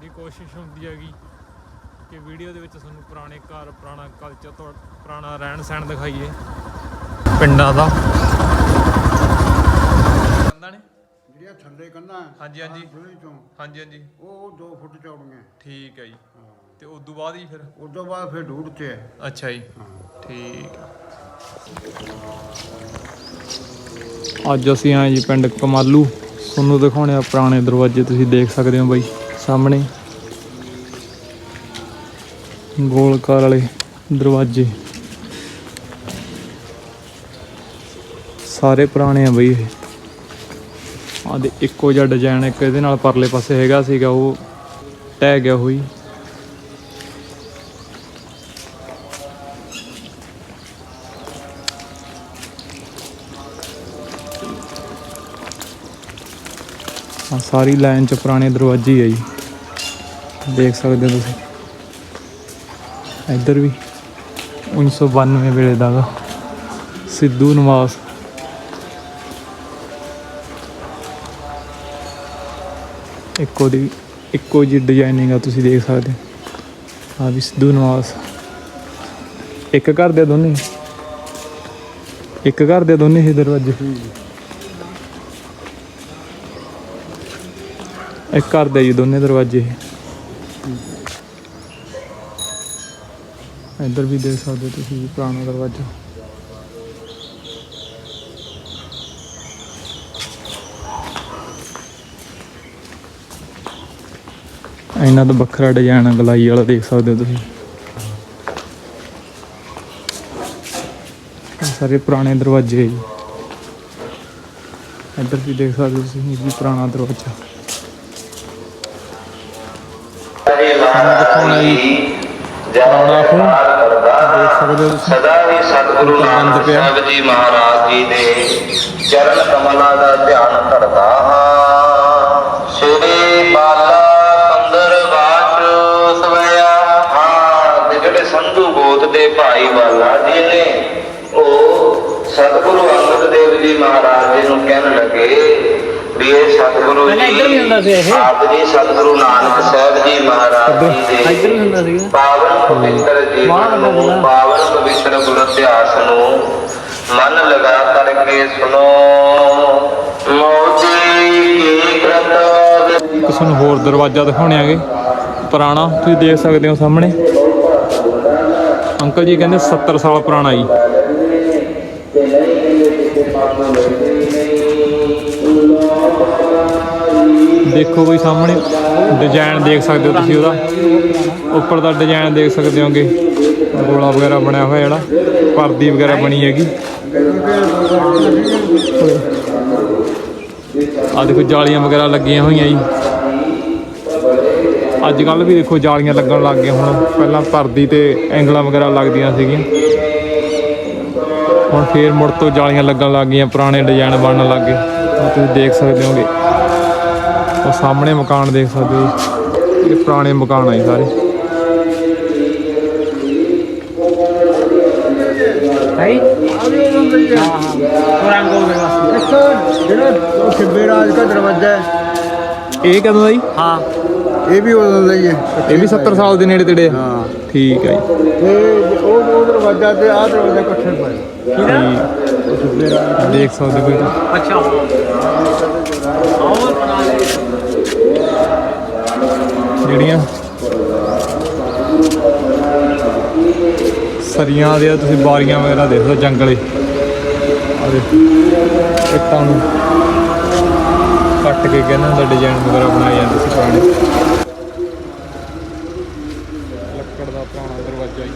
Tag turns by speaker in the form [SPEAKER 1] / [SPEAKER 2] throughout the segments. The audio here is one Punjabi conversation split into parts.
[SPEAKER 1] ਸਾਡੀ ਕੋਸ਼ਿਸ਼ ਹੁੰਦੀ ਹੈਗੀ ਕਿ ਵੀਡੀਓ ਦੇ ਵਿੱਚ ਤੁਹਾਨੂੰ ਪੁਰਾਣੇ ਘਰ ਪੁਰਾਣਾ ਕਲਚਰ ਤੋਂ ਪੁਰਾਣਾ ਰਹਿਣ ਸਹਿਣ ਦਿਖਾਈਏ ਪਿੰਡਾਂ ਦਾ। ਕੰਦਾ ਨੇ?
[SPEAKER 2] ਜਿਹੜੀਆਂ ਥੱਲੇ ਕੰਧਾਂ।
[SPEAKER 1] ਹਾਂਜੀ, ਹਾਂਜੀ।
[SPEAKER 2] ਦੁਨੀ ਚੋਂ।
[SPEAKER 1] ਹਾਂਜੀ ਹਾਂਜੀ।
[SPEAKER 2] ਉਹ 2 ਫੁੱਟ ਚੌੜੀਆਂ
[SPEAKER 1] ਠੀਕ ਹੈ ਜੀ। ਤੇ ਉਸ ਤੋਂ ਬਾਅਦ ਹੀ ਫਿਰ?
[SPEAKER 2] ਉਸ ਤੋਂ ਬਾਅਦ ਫਿਰ ਢੂੜ ਤੇ ਹੈ।
[SPEAKER 1] ਅੱਛਾ ਜੀ। ਠੀਕ ਅੱਜ ਅਸੀਂ ਆਏ ਜੀ ਪਿੰਡ ਕਮਾਲੂ। ਤੁਹਾਨੂੰ ਦਿਖਾਉਣੇ ਆ ਪੁਰਾਣੇ ਦਰਵਾਜ਼ੇ। ਤੁਸੀਂ ਦੇਖ ਸਕਦੇ ਹੋ ਬਾਈ। ਸਾਹਮਣੇ। ਗੋਲਕਾਰ ਵਾਲੇ ਦਰਵਾਜ਼ੇ। ਸਾਰੇ ਪੁਰਾਣੇ ਆ ਬਈ ਇਹ। ਆਹ ਦੇ ਇੱਕੋ ਜਿਹਾ ਡਿਜ਼ਾਈਨ ਇੱਕ ਇਹਦੇ ਨਾਲ ਪਰਲੇ ਪਾਸੇ ਹੈਗਾ ਸੀਗਾ, ਉਹ ਟਹਿ ਗਿਆ ਹੋਈ ਆ ਸਾਰੀ ਲਾਈਨ ਚ ਪੁਰਾਣੇ ਦਰਵਾਜ਼ੇ ਆ ਜੀ। ਦੇਖ ਸਕਦੇ ਹੋ ਤੁਸੀਂ। ਇੱਧਰ ਵੀ 1992 ਵੇਲੇ ਦਾ ਗਾ। ਸਿੱਧੂ ਨਿਵਾਸ ਇੱਕੋ ਦੀ, ਇੱਕੋ ਜੀ ਡਿਜ਼ਾਈਨਿੰਗ ਆ ਤੁਸੀਂ ਦੇਖ ਸਕਦੇ ਆ ਵੀ ਸਿੱਧੂ ਨਿਵਾਸ ਇੱਕ ਘਰ ਦੇ ਦੋਨੇ। ਇੱਕ ਘਰ ਦੇ ਦੋਨੇ ਹੀ ਦਰਵਾਜ਼ੇ। ਇੱਕ ਘਰ ਦੇ ਜੀ ਦੋਨੇ ਦਰਵਾਜ਼ੇ। ਇੱਧਰ ਵੀ ਦੇਖ ਸਕਦੇ ਹੋ ਤੁਸੀਂ ਪੁਰਾਣਾ ਦਰਵਾਜ਼ਾ। ਇਹਨਾਂ ਦਾ ਵੱਖਰਾ ਡਿਜ਼ਾਈਨ ਗਲਾਈ ਵਾਲਾ ਦੇਖ ਸਕਦੇ ਹੋ ਤੁਸੀਂ। ਸਾਰੇ ਪੁਰਾਣੇ ਦਰਵਾਜ਼ੇ ਜੀ। ਇੱਧਰ ਵੀ ਦੇਖ ਸਕਦੇ ਹੋ ਤੁਸੀਂ, ਇਹ ਵੀ ਪੁਰਾਣਾ ਦਰਵਾਜ਼ਾ। ਸਾਨੂੰ ਦਿਖਾਉਣਾ ਜੀ ਦੇਖ ਸਕਦੇ ਹੋ
[SPEAKER 3] ਸਦਾ ਹੀ ਸਤਿਗੁਰੂ ਨਾਨਕ। ਸਾਹਿਬ ਜੀ ਮਹਾਰਾਜ ਜੀ ਦੇ ਚਰਨ ਕਮਲਾਂ ਦਾ ਧਿਆਨ ਧਰਦਾ ਹਾਂ। ਸ੍ਰੀ ਬਾਲਾ ਪੰਦਰ ਬਾਚ ਸਵਿਆ ਹਾਂ। ਤੇ ਜਿਹੜੇ ਸੰਧੂ ਗੋਤ ਦੇ ਭਾਈ ਵਾਲਾ ਜੀ ਨੇ ਉਹ ਸਤਿਗੁਰੂ ਅੰਗਦ ਦੇਵ ਜੀ ਮਹਾਰਾਜ ਜੀ ਨੂੰ ਕਹਿਣ ਲੱਗੇ ਵੀ ਇਹ ਸਤਿਗੁਰੂ
[SPEAKER 4] ਪਹਿਲਾਂ ਇੱਧਰ ਵੀ ਹੁੰਦਾ ਸੀ
[SPEAKER 3] ਜੀ
[SPEAKER 4] ਇਹ।
[SPEAKER 3] ਆਪ ਜੀ ਸਤਿਗੁਰੂ ਨਾਨਕ ਸਾਹਿਬ ਜੀ ਮਹਾਰਾਜ ਜੀ ਦੇ ਪਾਵਨ ਪਵਿੱਤਰ ਜੀਵਨ ਨੂੰ। ਪਾਵਨ ਪਵਿੱਤਰ ਗੁਰ ਇਤਿਹਾਸ ਨੂੰ ਮਨ ਲਗਾ ਕਰਕੇ ਸੁਣੋ। ਮੋਦੀ ਕੀ ਕਰਤਾ
[SPEAKER 1] ਤੁਹਾਨੂੰ ਹੋਰ ਦਰਵਾਜ਼ਾ ਦਿਖਾਉਣੇ ਆਗੇ ਪੁਰਾਣਾ ਤੁਸੀਂ ਦੇਖ ਸਕਦੇ ਹੋ ਸਾਹਮਣੇ। ਅੰਕਲ ਜੀ ਕਹਿੰਦੇ 70 ਸਾਲ ਪੁਰਾਣਾ ਜੀ। ਦੇਖੋ ਬਈ ਸਾਹਮਣੇ। ਡਿਜ਼ਾਈਨ ਦੇਖ ਸਕਦੇ ਹੋ ਤੁਸੀਂ ਉਹਦਾ। ਉੱਪਰ ਦਾ ਡਿਜ਼ਾਈਨ ਦੇਖ ਸਕਦੇ ਹੋਗੇ। ਗੋਲਾ ਵਗੈਰਾ ਬਣਿਆ ਹੋਇਆ ਜਿਹੜਾ। ਪਰਦੀ ਵਗੈਰਾ ਬਣੀ ਹੈਗੀ। ਆ ਦੇਖੋ ਜਾਲੀਆਂ ਵਗੈਰਾ ਲੱਗੀਆਂ ਹੋਈਆਂ ਜੀ। ਅੱਜ ਕੱਲ ਵੀ ਦੇਖੋ ਜਾਲੀਆਂ ਲੱਗਣ ਲੱਗ ਗਈਆਂ ਹੁਣ। ਪਹਿਲਾਂ ਪਰਦੀ ਤੇ ਐਂਗਲਾਂ ਵਗੈਰਾ ਲੱਗਦੀਆਂ ਸੀਗੀਆਂ। ਹੁਣ ਫੇਰ ਮੁੜ ਤੋਂ ਜਾਲੀਆਂ ਲੱਗਣ ਲੱਗ ਗਈਆਂ। ਪੁਰਾਣੇ ਡਿਜ਼ਾਈਨ ਬਣਨ ਲੱਗ ਗਏ। ਤੁਸੀਂ ਦੇਖ ਸਕਦੇ ਹੋਗੇ। ਉਹ ਸਾਹਮਣੇ ਮਕਾਨ ਦੇਖ ਸਕਦੇ ਹੋ। ਇਹ ਪੁਰਾਣੇ ਮਕਾਨ ਆ ਜੀ ਸਾਰੇ।
[SPEAKER 4] ਭਾਈ?
[SPEAKER 2] ਜਿਹੜਾ ਖਿੱਬੇ ਰਾਜ ਦਾ ਦਰਵਾਜ਼ਾ ਹੈ
[SPEAKER 1] ਇਹ ਕਦੋਂ ਦਾ ਜੀ?
[SPEAKER 4] ਹਾਂ।
[SPEAKER 2] ਇਹ ਵੀ ਉਦੋਂ ਦਾ ਹੀ ਹੈ।
[SPEAKER 1] ਇਹ ਵੀ 70 ਸਾਲ ਦੇ ਨੇੜੇ ਤੇੜੇ ਆ।
[SPEAKER 2] ਹਾਂ।
[SPEAKER 1] ਠੀਕ ਹੈ ਜੀ।
[SPEAKER 2] ਤੇ ਉਹ ਉਹ ਦਰਵਾਜ਼ਾ ਤੇ ਆਹ ਦਰਵਾਜ਼ਾ ਇਕੱਠੇ ਪਏ
[SPEAKER 1] ਠੀਕ। ਦੇਖ ਸਕਦੇ ਹੋ।
[SPEAKER 4] ਅੱਛਾ। ਆਓ ਬਣਾ ਲੈ
[SPEAKER 1] ਜਿਹੜੀਆਂ ਸਰੀਆਂ ਦੇ ਤੁਸੀਂ ਬਾਰੀਆਂ ਵਗੈਰਾ ਦੇਖ ਲਓ ਜੰਗਲੇ। ਆ ਇੱਟਾਂ ਨੂੰ ਕੱਟ ਕੇ ਕਹਿੰਦਾ ਦਾ ਡਿਜ਼ਾਈਨ ਵਗੈਰਾ ਬਣਾਏ ਜਾਂਦੇ ਸੀ ਪੁਰਾਣੇ ਲੱਕੜ ਦਾ ਪੁਰਾਣਾ ਦਰਵਾਜ਼ਾ ਜੀ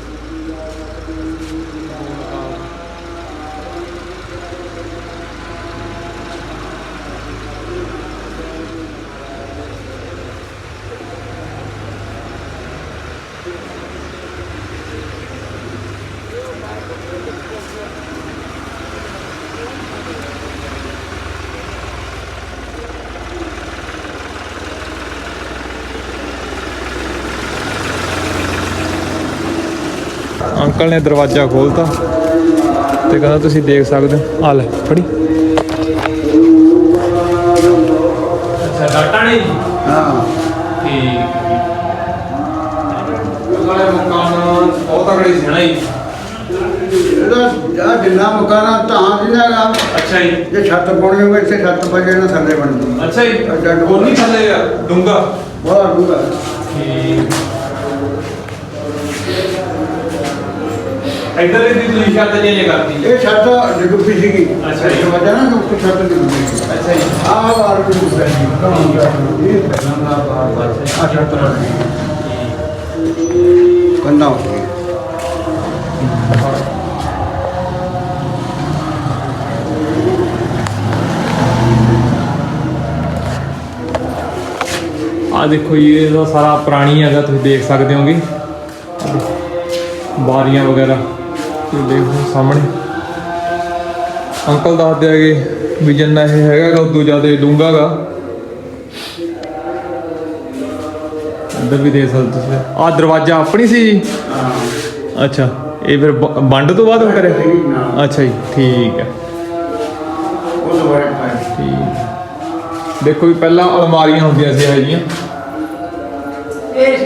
[SPEAKER 1] ਅੰਕਲ ਨੇ ਦਰਵਾਜ਼ਾ ਖੋਲਤਾ ਤੇ ਕਹਿੰਦਾ ਤੁਸੀਂ ਦੇਖ ਸਕਦੇ ਹੋ। ਆ ਲੈ ਫੜੀ।
[SPEAKER 2] ਹਾਂ।
[SPEAKER 1] ਠੀਕ ਵਾਲੇ ਮਕਾਨ ਬਹੁਤ ਤਗੜੇ ਸੀ। ਨਾ ਜੀ?
[SPEAKER 2] ਇਹਦਾ ਆ ਜਿੰਨਾ ਮਕਾਨਾ ਤਾਂ ਜਿਹਦਾ ਗਾ
[SPEAKER 1] ਅੱਛਾ ਜੀ।
[SPEAKER 2] ਜੇ ਛੱਤ ਪਾਉਣੀ ਹੋਵੇ ਇੱਥੇ ਛੱਤ ਪਾ ਜੇ ਨਾ ਥੱਲੇ ਬਣ ਜੂ
[SPEAKER 1] ਅੱਛਾ ਜੀ। ਉਹ ਨਹੀਂ ਥੱਲੇ ਆ ਡੂੰਗਾ
[SPEAKER 2] ਬਹੁਤ ਡੂੰਘਾ।
[SPEAKER 1] ਠੀਕ। ਇੱਧਰ ਦੀ ਤੁਸੀਂ ਛੱਤ ਚੇਂਜ ਕਰਤੀ।
[SPEAKER 2] ਇਹ ਛੱਤ ਡਿੱਗੀ ਸੀਗੀ।
[SPEAKER 1] ਅੱਛਾ ਜੀ।
[SPEAKER 2] ਵਜਾ ਨਾ ਕਿ ਉੱਥੇ ਛੱਤ ਡਿੱਗੀ ਸੀ
[SPEAKER 1] ਅੱਛਾ ਜੀ।
[SPEAKER 2] ਆਹ ਵਾਰ ਵੀ ਕੌਣ ਗਿਆ ਇਹ ਪਹਿਲਾਂ ਦਾ ਬਾਹਰ ਆ ਛੱਤ ਬਣ ਗਈ ਕੰਨਾ ਹੋ ਗਈ
[SPEAKER 1] ਆ ਦੇਖੋ ਜੀ ਇਹਦਾ ਸਾਰਾ ਪੁਰਾਣੀ ਹੈਗਾ ਤੁਸੀਂ ਦੇਖ ਸਕਦੇ ਹੋਗੇ। ਬਾਰੀਆਂ ਵਗੈਰਾ। ਤੁਸੀਂ ਦੇਖੋ ਸਾਹਮਣੇ। ਅੰਕਲ ਦੱਸਦੇ ਹੈਗੇ ਵੀ ਜਿੰਨਾ ਇਹ ਹੈਗਾ ਗਾ ਉਦੋਂ ਜ਼ਿਆਦਾ ਡੂੰਘਾ ਗਾ। ਅੰਦਰ ਵੀ ਦੇਖ ਸਕਦੇ ਤੁਸੀਂ। ਆ ਦਰਵਾਜ਼ਾ ਆਪਣੀ ਸੀ ਜੀ? ਅੱਛਾ ਇਹ ਫਿਰ ਬ- ਵੰਡ ਤੋਂ ਬਾਅਦ ਕਰਿਆ ਅੱਛਾ ਜੀ ਠੀਕ ਹੈ।
[SPEAKER 2] ਉਹ ਦੁਬਾਰਾ ਪਾਇਆ
[SPEAKER 1] ਠੀਕ ਦੇਖੋ ਵੀ ਪਹਿਲਾਂ ਅਲਮਾਰੀਆਂ ਹੁੰਦੀਆਂ ਸੀ ਇਹ ਜੀਆਂ
[SPEAKER 4] ਇਹ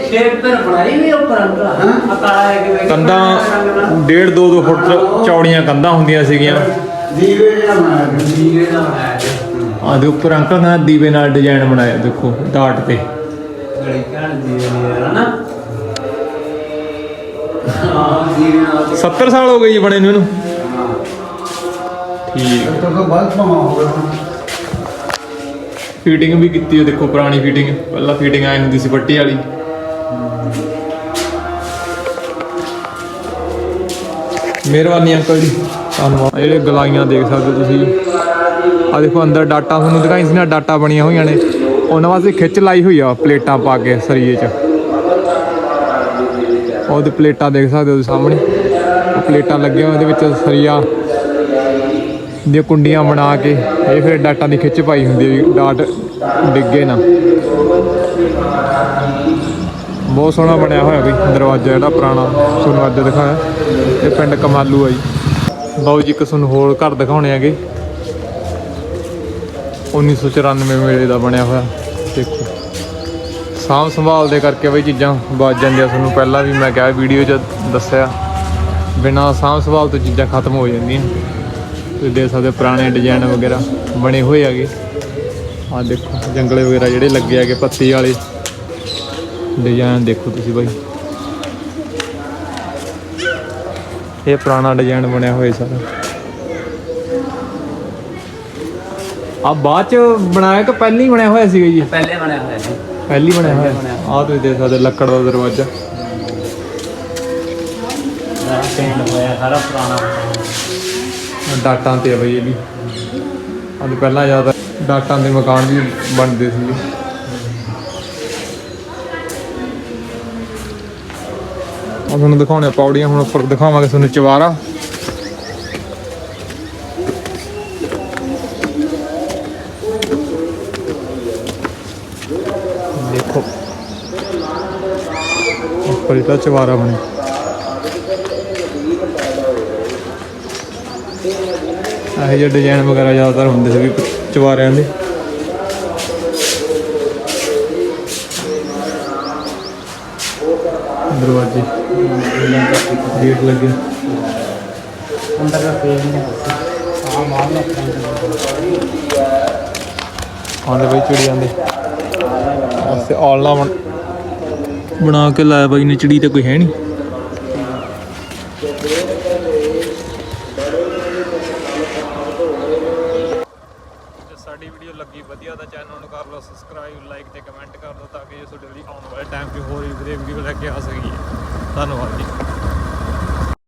[SPEAKER 4] ਸ਼ੇਪ ਪਰ ਬਣਾਈ ਵੀ ਉੱਪਰ ਅੰਕਲ
[SPEAKER 2] ਹਾਂ।
[SPEAKER 4] ਆ ਕਾਲਾ ਹੈ ਕਿ
[SPEAKER 1] ਕੰਧਾਂ ਡੇਢ ਦੋ ਦੋ ਫੁੱਟ ਚੌੜੀਆਂ ਕੰਧਾਂ ਹੁੰਦੀਆਂ ਸੀਗੀਆਂ।
[SPEAKER 2] ਦੀਵੇ ਜਿਹੜਾ ਬਣਾਇਆ।
[SPEAKER 4] ਦੀਵੇ ਦਾ ਬਣਾਇਆ ਹੈ
[SPEAKER 1] ਆ ਦੇ ਉੱਪਰ ਅੰਕਲ ਨੇ ਦੀਵੇ ਨਾਲ ਡਿਜ਼ਾਈਨ ਬਣਾਇਆ ਦੇਖੋ ਡਾਟ ਤੇ।
[SPEAKER 4] ਦੀਵੇ ਨਾ। ਨਾਲ
[SPEAKER 1] 70 ਸਾਲ ਹੋ ਗਏ ਜੀ ਬਣੇ ਨੂੰ ਇਹਨੂੰ। ਠੀਕ।
[SPEAKER 2] ਤੋਂ ਬਾਅਦ
[SPEAKER 1] ਫੀਟਿੰਗ ਵੀ ਕੀਤੀ ਹੈ ਦੇਖੋ ਪੁਰਾਣੀ ਫੀਟਿੰਗ ਪਹਿਲਾਂ ਫੀਟਿੰਗ ਆਈ ਹੁੰਦੀ ਸੀ ਪੱਟੀ ਵਾਲੀ। ਮਿਹਰਬਾਨੀ ਅੰਕਲ ਜੀ। ਧੰਨਵਾਦ। ਇਹ ਗਲਾਈਆਂ ਦੇਖ ਸਕਦੇ ਹੋ ਤੁਸੀਂ। ਆ ਦੇਖੋ ਅੰਦਰ ਡਾਟਾ, ਤੁਹਾਨੂੰ ਦਿਖਾਈ ਸੀ ਨਾ, ਡਾਟਾ ਬਣੀਆਂ ਹੋਈਆਂ ਨੇ। ਉਹਨਾਂ ਵਾਸਤੇ ਖਿੱਚ ਲਾਈ ਹੋਈ ਆ, ਪਲੇਟਾਂ ਪਾ ਕੇ ਸਰੀਏ 'ਚ। ਉਹਦੇ ਪਲੇਟਾਂ ਦੇਖ ਸਕਦੇ ਹੋ ਤੁਸੀਂ ਸਾਹਮਣੇ। ਪਲੇਟਾਂ ਲੱਗੀਆਂ ਉਹਦੇ ਵਿੱਚ ਸਰੀਆ ਦੀਆਂ ਕੁੰਡੀਆਂ ਬਣਾ ਕੇ, ਇਹ ਫਿਰ ਡਾਟਾ ਦੀ ਖਿੱਚ ਪਾਈ ਹੁੰਦੀ ਹੈ ਡਾਟ ਡਿੱਗੇ ਨਾ। ਬਹੁਤ ਸੋਹਣਾ ਬਣਿਆ ਹੋਇਆ ਵੀ ਦਰਵਾਜ਼ਾ ਜਿਹੜਾ ਪੁਰਾਣਾ, ਤੁਹਾਨੂੰ ਅੱਜ ਦਿਖਾਇਆ। ਇਹ ਪਿੰਡ ਕਮਾਲੂ ਆ ਜੀ। ਬਾਊ ਜੀ ਇੱਕ ਤੁਹਾਨੂੰ ਹੋਰ ਘਰ ਦਿਖਾਉਣੇ ਹੈਗੇ। 1994 ਵੇਲੇ ਦਾ ਬਣਿਆ ਹੋਇਆ। ਦੇਖੋ। ਸਾਂਭ ਸੰਭਾਲ ਦੇ ਕਰਕੇ ਬਈ ਚੀਜ਼ਾਂ ਬਚ ਜਾਂਦੀਆਂ। ਤੁਹਾਨੂੰ ਪਹਿਲਾਂ ਵੀ ਮੈਂ ਕਿਹਾ, ਵੀਡੀਓ 'ਚ ਦੱਸਿਆ। ਬਿਨਾਂ ਸਾਂਭ ਸੰਭਾਲ ਤੋਂ ਚੀਜ਼ਾਂ ਖਤਮ ਹੋ ਜਾਂਦੀਆਂ। ਤੁਸੀਂ ਦੇਖ ਸਕਦੇ ਪੁਰਾਣੇ ਡਿਜ਼ਾਈਨ ਵਗੈਰਾ ਬਣੇ ਹੋਏ ਹੈਗੇ। ਆਹ ਦੇਖੋ, ਜੰਗਲੇ ਵਗੈਰਾ ਜਿਹੜੇ ਲੱਗੇ ਹੈਗੇ, ਪੱਤੀ ਵਾਲੇ। ਡਿਜ਼ਾਈਨ ਦੇਖੋ ਤੁਸੀਂ ਬਾਈ। ਇਹ ਪੁਰਾਣਾ ਡਿਜ਼ਾਈਨ ਬਣਿਆ ਹੋਇਆ ਸਾਰਾ। ਆ ਬਾਅਦ ਚ ਬਣਾਇਆ ਕਿ ਪਹਿਲਾਂ ਹੀ ਬਣਿਆ ਹੋਇਆ ਸੀਗਾ ਜੀ?
[SPEAKER 4] ਪਹਿਲੇ ਬਣਿਆ ਹੋਇਆ ਸੀ
[SPEAKER 1] ਪਹਿਲੀ ਬਣਿਆ ਹੋਇਆ। ਆਹ ਤੁਸੀਂ ਦੇਖ ਸਕਦੇ ਲੱਕੜ ਦਾ ਦਰਵਾਜ਼ਾ।
[SPEAKER 4] ਦਾ ਪੇਂਟ ਹੋਇਆ ਸਾਰਾ ਪੁਰਾਣਾ।
[SPEAKER 1] ਡਾਟਾਂ ਤੇ ਆ ਬਈ ਇਹ ਵੀ। ਅੱਜ ਪਹਿਲਾਂ ਜ਼ਿਆਦਾ ਡਾਟਾਂ ਦੇ ਮਕਾਨ ਵੀ ਬਣਦੇ ਸੀਗੇ। ਆ ਤੁਹਾਨੂੰ ਦਿਖਾਉਣੇ ਆ ਪੌੜੀਆਂ, ਹੁਣ ਉੱਪਰ ਦਿਖਾਵਾਂਗੇ ਤੁਹਾਨੂੰ ਚਵਾਰਾ ਦੇਖੋ। ਉੱਪਰ ਇਹਦਾ ਚਵਾਰਾ ਬਣਿਆ ਇਹੋ ਜਿਹੇ ਡਿਜ਼ਾਈਨ ਵਗੈਰਾ ਜ਼ਿਆਦਾਤਰ ਹੁੰਦੇ ਸੀ ਵੀ ਚਵਾਰਿਆਂ ਦੇ। ਦਰਵਾਜ਼ੇ। ਗੇਟ ਲੱਗੇ
[SPEAKER 4] ਅੰਦਰ ਦਾ ਪੇਂਟ ਨਹੀਂ ਆ ਮਾਲ ਨਾ
[SPEAKER 1] ਆਉਂਦੇ ਬਈ ਚਿੜੀਆਂ ਦੇ ਵਾਸਤੇ ਆਲਣਾ ਬਣ ਬਣਾ ਕੇ ਲਾਇਆ ਬਾਈ ਨੇ ਚਿੜੀ ਤੇ ਕੋਈ ਹੈ ਨਹੀਂ। ਵਧੀਆ ਤਾਂ ਚੈਨਲ ਨੂੰ ਕਰ ਲਓ ਸਬਸਕ੍ਰਾਈਬ ਲਾਈਕ ਤੇ ਕਮੈਂਟ ਕਰ ਦਿਓ ਤਾਂ ਕਿ ਜੇ ਤੁਹਾਡੇ ਲਈ ਆਉਣ ਵਾਲੇ ਟਾਈਮ 'ਚ ਹੋਰ ਵੀ ਵਧੀਆ ਵੀਡੀਓ ਲੈ ਕੇ ਆ ਸਕੀਏ। ਧੰਨਵਾਦ ਜੀ।